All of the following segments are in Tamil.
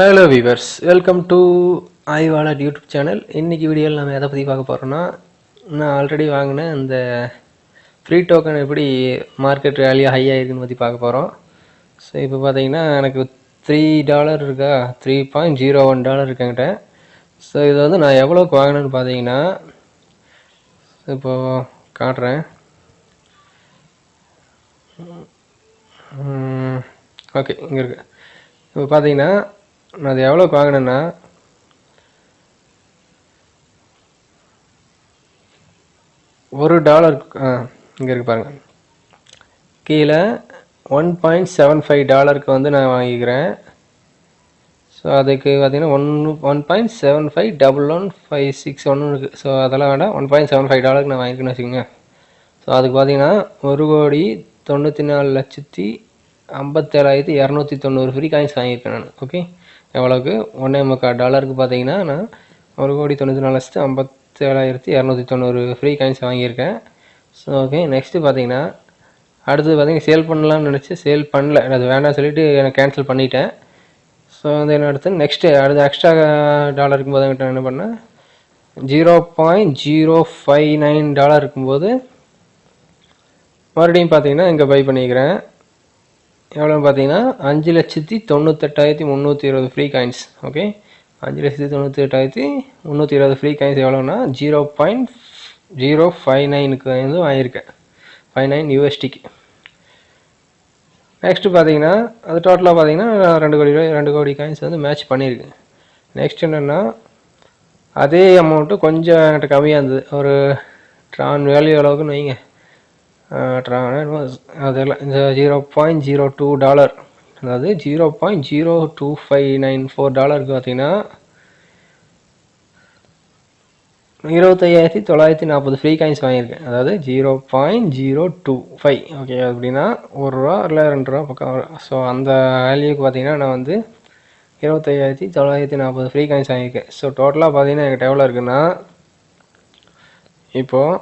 ஹலோ வீவர்ஸ் வெல்கம் டு ஆய்வாளர் யூடியூப் சேனல் இன்றைக்கி வீடியோவில் நம்ம எதை பற்றி பார்க்க போகிறோன்னா நான் ஆல்ரெடி வாங்கின இந்த ஃப்ரீ டோக்கன் எப்படி மார்க்கெட் வேல்யூ ஹை ஆயிருக்குன்னு பற்றி பார்க்க போகிறோம் ஸோ இப்போ பார்த்தீங்கன்னா எனக்கு த்ரீ டாலர் இருக்கா? Three point zero one dollar இருக்காங்கிட்ட so இது வந்து நான் எவ்வளோக்கு வாங்கினேன்னு பார்த்தீங்கன்னா இப்போது காட்டுறேன். ஓகே இங்கே இருக்கு. இப்போ பார்த்தீங்கன்னா நான் அது எவ்வளோக்கு வாங்கினேன்னா ஒரு டாலர் ஆ இங்கே இருக்கு பாருங்கள் கீழே ஒன் பாயிண்ட் செவன் ஃபைவ் டாலருக்கு வந்து நான் வாங்கிக்கிறேன். ஸோ அதுக்கு பார்த்தீங்கன்னா one one point seven five double one five six ஒன்று இருக்குது ஸோ அதெல்லாம் வேண்டாம். ஒன் பாயிண்ட் செவன் ஃபைவ் டாலருக்கு நான் வாங்கிக்கணும்னு வச்சுக்கோங்க. ஸோ அதுக்கு பார்த்தீங்கன்னா ஒரு கோடி தொண்ணூற்றி நாலு லட்சத்தி ஐம்பத்தேழாயிரத்தி இரநூத்தி தொண்ணூறு ஃப்ரீ காயின்ஸ் வாங்கியிருக்கேன் நான். ஓகே எவ்வளோக்கு ஒன்றே முக்கால் டாலருக்கு பார்த்தீங்கன்னா நான் ஒரு கோடி தொண்ணூற்றி நாலு லட்சத்து ஐம்பத்தேழாயிரத்தி இரநூத்தி தொண்ணூறு ஃப்ரீ காயின்ஸ் வாங்கியிருக்கேன். ஸோ ஓகே நெக்ஸ்ட்டு பார்த்தீங்கன்னா அடுத்தது பார்த்தீங்கன்னா சேல் பண்ணலாம்னு நினச்சி சேல் பண்ணல. அது வேண்டாம் சொல்லிட்டு எனக்கு கேன்சல் பண்ணிட்டேன். ஸோ வந்து என்ன அடுத்து நெக்ஸ்ட்டு அடுத்து எக்ஸ்ட்ரா டாலர் இருக்கும்போது என்கிட்ட என்ன பண்ணேன்? Zero point zero five nine dollar இருக்கும்போது மறுபடியும் பார்த்தீங்கன்னா இங்கே பை பண்ணிக்கிறேன். எவ்வளோன்னு பார்த்தீங்கன்னா அஞ்சு லட்சத்தி தொண்ணூத்தெட்டாயிரத்தி முந்நூற்றி இருபது ஃப்ரீ காயின்ஸ் ஓகே அஞ்சு லட்சத்தி தொண்ணூற்றி எட்டாயிரத்தி முந்நூற்றி இருபது ஃப்ரீ காயின்ஸ் எவ்வளோன்னா ஜீரோ பாயிண்ட் ஜீரோ ஃபைவ் நைனுக்கு வந்து வாங்கியிருக்கேன். ஃபைவ் நைன் யூஎஸ்டிக்கு நெக்ஸ்ட்டு பார்த்தீங்கன்னா அது டோட்டலாக பார்த்தீங்கன்னா ரெண்டு கோடி ரூபாய் ரெண்டு கோடி காயின்ஸ் வந்து மேட்ச் பண்ணியிருக்கேன். நெக்ஸ்ட் என்னென்னா அதே அமௌண்ட்டு கொஞ்சம் என்கிட்ட கம்மியாக இருந்தது. ஒரு ட்ரான் வேல்யூ அளவுக்குன்னு வைங்க. அதெல்லாம் இந்த zero point zero two dollar அதாவது zero point zero two five nine four டாலருக்கு பார்த்தீங்கன்னா இருபத்தையாயிரத்தி தொள்ளாயிரத்தி நாற்பது ஃப்ரீ காயின்ஸ் வாங்கியிருக்கேன். அதாவது zero point zero two five okay அப்படின்னா ஒரு ரூபா இல்லை ரெண்டு ரூபா பக்கம் வரும். ஸோ அந்த வேல்யூக்கு பார்த்தீங்கன்னா நான் வந்து இருபத்தையாயிரத்தி தொள்ளாயிரத்தி நாற்பது ஃப்ரீ காயின்ஸ் வாங்கியிருக்கேன். ஸோ டோட்டலாக பார்த்தீங்கன்னா என்கிட்ட எவ்வளோ இருக்குன்னா இப்போது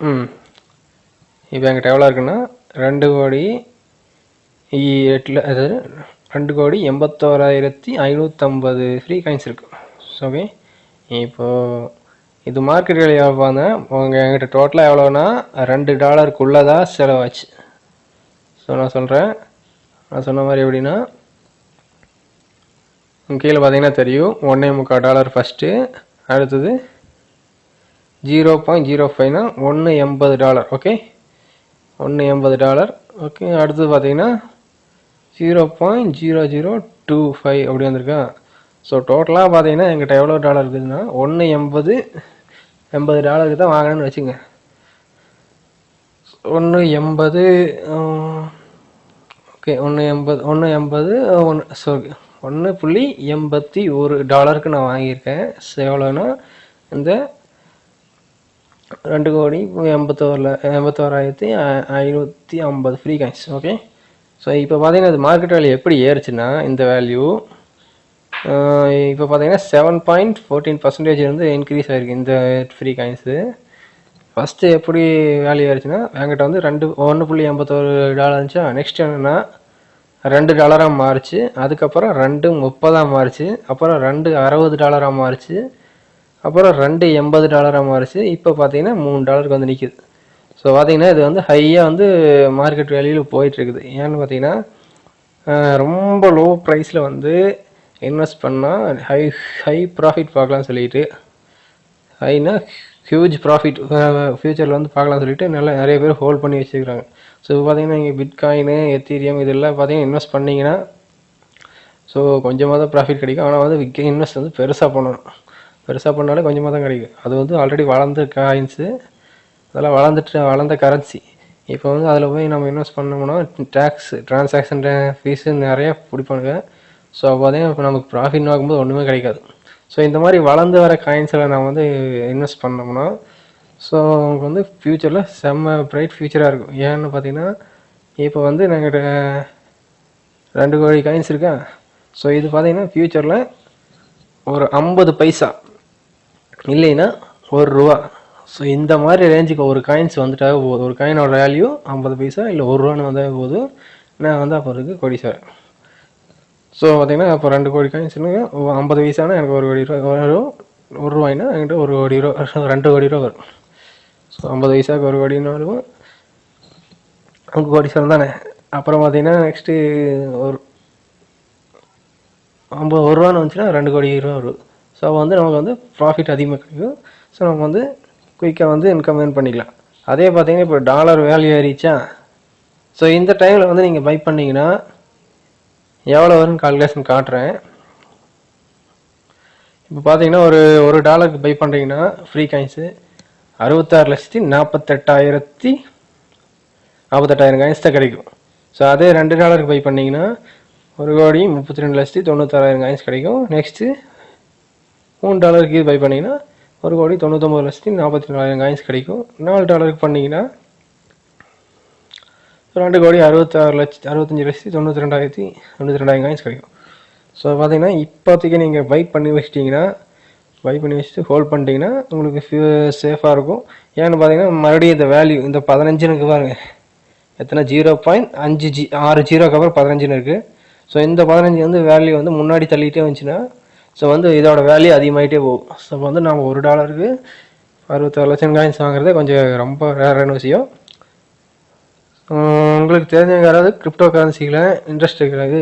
ம். இப்போ என்கிட்ட எவ்வளோ இருக்குன்னா ரெண்டு கோடி எட்டில் அதாவது ரெண்டு கோடி எண்பத்தோராயிரத்தி ஐநூற்றம்பது ஃப்ரீ காயின்ஸ் இருக்குது ஓகே இப்போது இது மார்க்கெட் வேல்யூ பார்த்தேன் உங்கள் என்கிட்ட டோட்டலாக எவ்வளோனா ரெண்டு டாலருக்குள்ளே தான் செலவாச்சு. ஸோ நான் சொல்கிறேன் நான் சொன்ன மாதிரி எப்படின்னா கீழே பார்த்தீங்கன்னா தெரியும். ஒன்றே முக்கால் டாலர் ஃபஸ்ட்டு அடுத்தது ஜீரோ பாயிண்ட் ஜீரோ ஃபைவ்னா ஒன்று எண்பது டாலர் ஓகே ஒன்று எண்பது டாலர் ஓகே அடுத்தது பார்த்தீங்கன்னா zero point zero zero two five அப்படி வந்திருக்கா. ஸோ டோட்டலாக பார்த்தீங்கன்னா எங்கிட்ட எவ்வளோ டாலர் இருக்குதுன்னா ஒன்று எண்பது எண்பது டாலருக்கு தான் வாங்கினேன்னு வச்சுங்க. ஒன்று எண்பது ஓகே ஒன்று எண்பது ஒன்று எண்பது ஒன்று ஸோ ஒன்று புள்ளி எண்பத்தி ஒரு டாலருக்கு நான் வாங்கியிருக்கேன். ஸோ எவ்வளோன்னா இந்த ரெண்டு கோடி எண்பத்தோரில் எண்பத்தோராயிரத்தி ஐநூற்றி ஐம்பது ஃப்ரீ காயின்ஸ் ஓகே ஸோ இப்போ பார்த்தீங்கன்னா அது மார்க்கெட் வேல்யூ எப்படி ஏறுச்சுன்னா இந்த வேல்யூ இப்போ பார்த்தீங்கன்னா செவன் பாயிண்ட் ஃபோர்டீன் பர்சன்டேஜ் வந்து இன்க்ரீஸ் ஆகிருக்கு இந்த ஃப்ரீ காயின்ஸு ஃபஸ்ட்டு எப்படி வேல்யூ ஆயிடுச்சுன்னா என்கிட்ட வந்து ரெண்டு ஒன்று புள்ளி எண்பத்தோரு டாலர் இருந்துச்சா நெக்ஸ்ட் என்னென்னா ரெண்டு டாலராக மாறுச்சு அதுக்கப்புறம் ரெண்டு முப்பதாக மாறுச்சு அப்புறம் ரெண்டு அறுபது டாலராக மாறுச்சு அப்புறம் ரெண்டு எண்பது டாலராக மாறிச்சு. இப்போ பார்த்தீங்கன்னா மூணு டாலருக்கு வந்து நிற்கிது ஸோ பார்த்தீங்கன்னா இது வந்து ஹையாக வந்து மார்க்கெட் வேல்யூவில் போயிட்டுருக்குது. ஏன்னு பார்த்தீங்கன்னா ரொம்ப லோ ப்ரைஸில் வந்து இன்வெஸ்ட் பண்ணால் ஹை ஹை ப்ராஃபிட் பார்க்கலாம்னு சொல்லிட்டு ஹைனா ஹியூஜ் ப்ராஃபிட் ஃப்யூச்சரில் வந்து பார்க்கலாம்னு சொல்லிட்டு நல்லா நிறைய பேர் ஹோல்ட் பண்ணி வச்சுருக்காங்க ஸோ இப்போ பார்த்தீங்கன்னா இங்கே பிட்காயின் எத்தீரியம் இதெல்லாம் பார்த்தீங்கன்னா இன்வெஸ்ட் பண்ணிங்கன்னா ஸோ கொஞ்சமாக தான் ப்ராஃபிட் கிடைக்கும். ஆனால் வந்து இன்வெஸ்ட் வந்து பெருசாக பண்ணணும். பெருசாக பண்ணாலே கொஞ்சமாக தான் கிடைக்கும். அது வந்து ஆல்ரெடி வளர்ந்த காயின்ஸு அதெல்லாம் வளர்ந்துட்டு வளர்ந்த கரன்சி இப்போ வந்து அதில் போய் நம்ம இன்வெஸ்ட் பண்ணோம்னா டேக்ஸ் டிரான்சாக்ஷன் ஃபீஸு நிறையா பிடிப்பானுங்க. ஸோ அப்போ பார்த்தீங்கன்னா இப்போ நமக்கு ப்ராஃபிட் ஆகும்போது ஒன்றுமே கிடைக்காது. ஸோ இந்த மாதிரி வளர்ந்து வர காயின்ஸில் நான் வந்து இன்வெஸ்ட் பண்ணோம்னா ஸோ நமக்கு வந்து ஃப்யூச்சரில் செம்ம ப்ரைட் ஃப்யூச்சராக இருக்கும். ஏன்னு பார்த்தீங்கன்னா இப்போ வந்து நாங்கள் ரெண்டு கோடி காயின்ஸ் இருக்கா? ஸோ இது பார்த்தீங்கன்னா ஃப்யூச்சரில் ஒரு ஐம்பது பைசா. இல்லைன்னா ஒரு ரூபா. ஸோ இந்த மாதிரி ரேஞ்சுக்கு ஒரு காயின்ஸ் வந்துட்டாவே போதும். ஒரு காயினோட வேல்யூ ஐம்பது பைசா இல்லை ஒரு ரூபான்னு வந்தாவே போதும். நான் வந்து அப்போ இருக்குது கோடீஸ்வரன் ஸோ பார்த்தீங்கன்னா அப்போ ரெண்டு கோடி காயின்ஸ்னு ஐம்பது பைசானா எனக்கு ஒரு கோடி ரூபா வரும். ஒரு ரூபாய்னா என்கிட்ட ஒரு கோடி ரூபா ரெண்டு கோடி ரூபா வரும். ஸோ ஐம்பது பைசாவுக்கு ஒரு கோடினாலும் அங்கே கோடீஸ்வரன் தானே. அப்புறம் பார்த்தீங்கன்னா நெக்ஸ்ட்டு ஒரு ஐம்பது ஒரு ரூபான்னு வந்துச்சுன்னா ரெண்டு கோடி ரூபா வரும். ஸோ வந்து நமக்கு வந்து ப்ராஃபிட் அதிகமாக கிடைக்கும். ஸோ நம்ம வந்து குயிக்காக வந்து இன்கம் ஏர்ன் பண்ணிக்கலாம். அதே பார்த்தீங்கன்னா இப்போ டாலர் வேல்யூ ஏறிச்சா ஸோ இந்த டைமில் வந்து நீங்கள் பை பண்ணிங்கன்னா எவ்வளோ வரும்னு கால்குலேஷன் காட்டுறேன். இப்போ பார்த்தீங்கன்னா ஒரு ஒரு டாலருக்கு பை பண்ணுறீங்கன்னா ஃப்ரீ காயின்ஸு அறுபத்தாறு லட்சத்தி நாற்பத்தெட்டாயிரத்தி நாற்பத்தெட்டாயிரம் காயின்ஸ் தான் கிடைக்கும். ஸோ அதே ரெண்டு டாலருக்கு பை பண்ணிங்கன்னா ஒரு கோடி முப்பத்தி ரெண்டு லட்சத்தி தொண்ணூத்தாறாயிரம் காயின்ஸ் கிடைக்கும். நெக்ஸ்ட்டு மூணு டாலருக்கு இது பை பண்ணீங்கன்னா ஒரு கோடி தொண்ணூத்தொம்பது லட்சத்தி நாற்பத்தி நாலாயிரம் காயின்ஸ் கிடைக்கும். நாலு டாலருக்கு பண்ணிங்கன்னா ரெண்டு கோடி அறுபத்தாறு லட்சத்தி அறுபத்தஞ்சி லட்சத்தி தொண்ணூற்றி ரெண்டாயிரத்தி தொண்ணூற்றி ரெண்டாயிரம் காயின்ஸ் கிடைக்கும். ஸோ பார்த்தீங்கன்னா இப்போதைக்கு நீங்கள் பை பண்ணி வச்சிட்டிங்கன்னா பை பண்ணி வச்சுட்டு ஹோல்ட் பண்ணிட்டீங்கன்னா உங்களுக்கு சேஃபாக இருக்கும். ஏன்னு பார்த்தீங்கன்னா மறுபடியும் இந்த வேல்யூ இந்த பதினஞ்சுனுக்கு பாருங்கள் எத்தனை? ஜீரோ பாயிண்ட் அஞ்சு ஜி ஆறு ஜீரோக்கு அப்புறம் பதினஞ்சுன்னு இருக்குது ஸோ இந்த பதினஞ்சு வந்து வேல்யூ வந்து முன்னாடி தள்ளிகிட்டே வந்துச்சுன்னா ஸோ வந்து இதோட வேல்யூ அதிகமாகிட்டே போகும். ஸோ வந்து நம்ம ஒரு டாலருக்கு அறுபத்தாறு லட்சம் காயின்ஸ் வாங்குறது கொஞ்சம் ரொம்ப ரேரான விஷயம். உங்களுக்கு தெரிஞ்சவங்க யாராவது கிரிப்டோ கரன்சியில் இன்ட்ரெஸ்ட் இருக்கிறது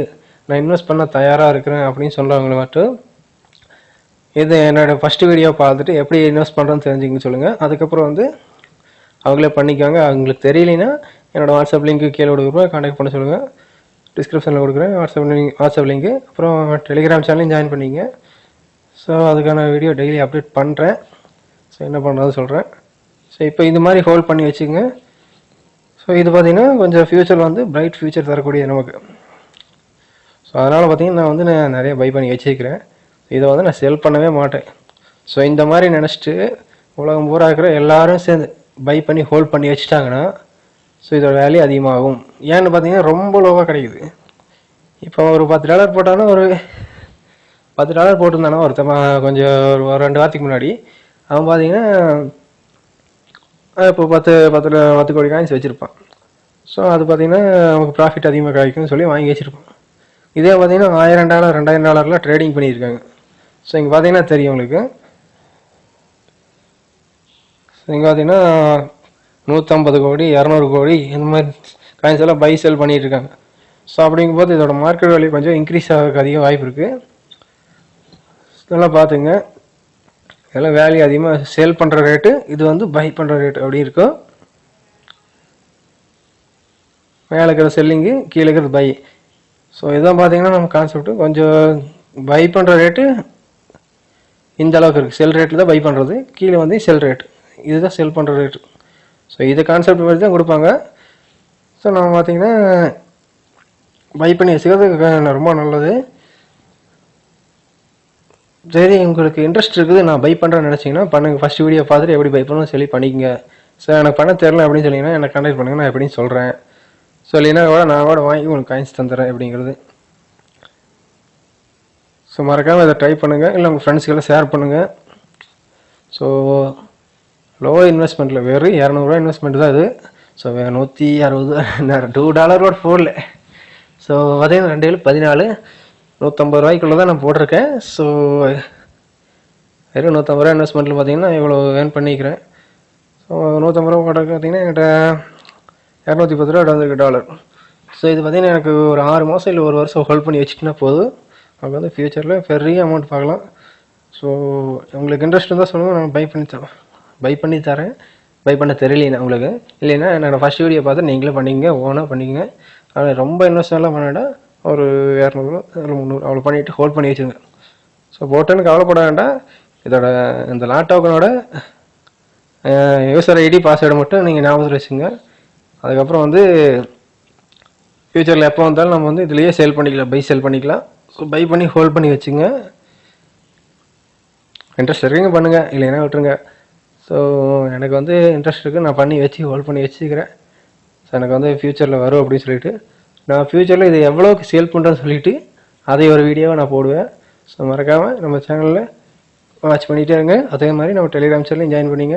நான் இன்வெஸ்ட் பண்ண தயாராக இருக்கிறேன் அப்படின்னு சொல்கிறவங்களை மட்டும் இது என்னோடய ஃபஸ்ட்டு வீடியோ பார்த்துட்டு எப்படி இன்வெஸ்ட் பண்ணுறேன்னு தெரிஞ்சுங்க சொல்லுங்கள் அதுக்கப்புறம் வந்து அவங்களே பண்ணிக்கோங்க அவங்களுக்கு தெரியலைன்னா என்னோட வாட்ஸ்அப் லிங்க்கு கீழே கொடுக்குறோம். காண்டாக்ட் பண்ண சொல்லுங்கள் டிஸ்கிரிப்ஷனில் கொடுக்குறேன். வாட்ஸ்அப் லிங்க் வாட்ஸ்அப் லிங்க்கு அப்புறம் டெலிகிராம் சேனலையும் ஜாயின் பண்ணிங்க ஸோ அதுக்கான வீடியோ டெய்லி அப்டேட் பண்ணுறேன் ஸோ என்ன பண்ணுறது சொல்கிறேன் ஸோ இப்போ இது மாதிரி ஹோல்ட் பண்ணி வச்சுங்க ஸோ இது பார்த்திங்கன்னா கொஞ்சம் ஃப்யூச்சர் வந்து பிரைட் ஃப்யூச்சர் தரக்கூடிய நமக்கு. ஸோ அதனால் பார்த்திங்கன்னா நான் வந்து நான் நிறைய பை பண்ணி வச்சுருக்கிறேன். இதை வந்து நான் செல் பண்ணவே மாட்டேன். ஸோ இந்த மாதிரி நினச்சிட்டு உலகம் பூரா இருக்கிற எல்லாரும் சேர்ந்து பை பண்ணி ஹோல்ட் பண்ணி வச்சுட்டாங்கன்னா ஸோ இதோட வேல்யூ அதிகமாகும். ஏன்னு பார்த்தீங்கன்னா ரொம்ப லோவாக கிடைக்குது. இப்போ ஒரு பத்து டாலர் போட்டாலும் ஒரு பத்து டாலர் போட்டிருந்தானா ஒருத்தன் கொஞ்சம் ஒரு ரெண்டு வாரத்துக்கு முன்னாடி. அவன் பார்த்தீங்கன்னா இப்போ பத்து பத்து பத்து கோடி காயின்ஸ் வச்சுருப்பான். ஸோ அது பார்த்தீங்கன்னா நமக்கு ப்ராஃபிட் அதிகமாக கிடைக்கும்னு சொல்லி வாங்கி வச்சுருப்பான். இதே பார்த்தீங்கன்னா ஆயிரம் டாலர் ரெண்டாயிரம் டாலர்லாம் ட்ரேடிங் பண்ணியிருக்காங்க. ஸோ இங்கே பார்த்தீங்கன்னா தெரியும் உங்களுக்கு. ஸோ இங்கே பார்த்தீங்கன்னா நூற்றம்பது கோடி இரநூறு கோடி இந்த மாதிரி காயின்ஸ் எல்லாம் பை செல் பண்ணிட்டு இருக்காங்க. ஸோ அப்படிங்கும்போது இதோட மார்க்கெட் வேல்யூ கொஞ்சம் இன்க்ரீஸ் ஆகிறதுக்கு அதிக வாய்ப்பு இருக்குது நல்லா பார்த்துங்க. எல்லாம் வேல்யூ அதிகமாக சேல் பண்ணுற ரேட்டு இது வந்து பை பண்ணுற ரேட்டு அப்படி இருக்கும். மேலே இருக்கிற செல்லிங்கு கீழே இருக்கிறது பை ஸோ இதான் பார்த்தீங்கன்னா நம்ம கான்செப்ட்டு கொஞ்சம் பை பண்ணுற ரேட்டு இந்த அளவுக்கு இருக்குது செல் ரேட்டில் தான் பை பண்ணுறது கீழே வந்து செல் ரேட் இதுதான் செல் பண்ணுற ரேட்டு ஸோ இது கான்செப்ட் மாதிரி தான் கொடுப்பாங்க. ஸோ நம்ம பார்த்தீங்கன்னா பை பண்ணி வச்சுக்கிறது ரொம்ப நல்லது. சரி உங்களுக்கு இன்ட்ரெஸ்ட் இருக்குது நான் பை பண்ணுறேன்னு நினச்சிங்கன்னா பண்ணுங்கள் ஃபஸ்ட் வீடியோ பார்த்துட்டு எப்படி பை பண்ணணும் சொல்லி பண்ணிக்கங்க. சார் எனக்கு பண்ண தெரில அப்படின்னு சொன்னீங்கன்னா என்னை கான்டாக்ட் பண்ணுங்கள் நான் எப்படின்னு சொல்கிறேன் சொல்லினா கூட நான் கூட வாங்கி உங்களுக்கு காயின்ஸ் தந்துடுறேன் அப்படிங்கிறது. ஸோ மறக்காமல் இதை ட்ரை பண்ணுங்கள் இல்லை உங்கள் ஃப்ரெண்ட்ஸ்க்கெல்லாம் ஷேர் பண்ணுங்கள் ஸோ லோ இன்வெஸ்ட்மெண்ட்டில் வெறும் இரநூறுவா இன்வெஸ்ட்மெண்ட் தான் இது. ஸோ நூற்றி அறுபது டூ டாலர் கூட போடல. ஸோ அதே ரெண்டு ஏழு பதினாலு. நூற்றம்பது ரூபாய்க்குள்ளே தான் நான் போட்டிருக்கேன். ஸோ வெறும் நூற்றம்பது ரூபா இன்வெஸ்ட்மெண்ட்டில் பார்த்தீங்கன்னா இவ்வளோ ஏர்ன் பண்ணிக்கிறேன். ஸோ நூற்றம்பது ரூபா போட்டிருக்கு பார்த்தீங்கன்னா என்கிட்ட இரநூத்தி பத்து ரூபா வந்திருக்கு டாலர் ஸோ இது பார்த்தீங்கன்னா எனக்கு ஒரு ஆறு மாதம் இல்லை ஒரு வருஷம் ஹோல்ட் பண்ணி வச்சுக்கினா போதும். நமக்கு வந்து ஃப்யூச்சரில் பெரிய அமௌண்ட் பார்க்கலாம். ஸோ உங்களுக்கு இன்ட்ரெஸ்ட் இருந்தால் சொல்லுங்கள் நான் பை பண்ணி தரேன். பை பண்ணி தரேன். பை பண்ண தெரியலைன்னா உங்களுக்கு. இல்லைன்னா என்னோடய ஃபஸ்ட் வீடியோ பார்த்து நீங்களே பண்ணிக்கங்க ஓனாக பண்ணிக்கங்க. ஆனால் ரொம்ப இன்வெஸ்ட்மெண்ட்லாம் பண்ண ஒரு இரநூறு இல்லை முந்நூறு அவ்வளோ பண்ணிவிட்டு ஹோல்ட் பண்ணி வச்சுருங்க. ஸோ போட்டேன்னு கவலைப்பட வேண்டாம். இதோட இந்த லேப்டாப்பனோட யூசர் ஐடி பாஸ்வேர்டு மட்டும் நீங்கள் ஞாபகத்தில் வச்சுங்க. அதுக்கப்புறம் வந்து ஃப்யூச்சரில் எப்போ வந்தாலும் நம்ம வந்து இதுலேயே சேல் பண்ணிக்கலாம் பை சேல் பண்ணிக்கலாம். ஸோ பை பண்ணி ஹோல்ட் பண்ணி வச்சுங்க. இன்ட்ரெஸ்ட் இருக்குங்க பண்ணுங்கள் இல்லைன்னா விட்டுருங்க. ஸோ எனக்கு வந்து இன்ட்ரெஸ்ட் இருக்குது நான் பண்ணி வச்சு ஹோல்ட் பண்ணி வச்சுக்கிறேன். ஸோ எனக்கு வந்து ஃப்யூச்சரில் வரும் அப்படின்னு சொல்லிட்டு நான் ஃப்யூச்சரில் இது எவ்வளோக்கு சேல் பண்ணுறேன்னு சொல்லிவிட்டு அதை ஒரு வீடியோவை நான் போடுவேன். ஸோ மறக்காமல் நம்ம சேனலில் வாட்ச் பண்ணிகிட்டே இருங்க. அதே மாதிரி நம்ம டெலிகிராம் சேனலையும் ஜாயின் பண்ணிங்க.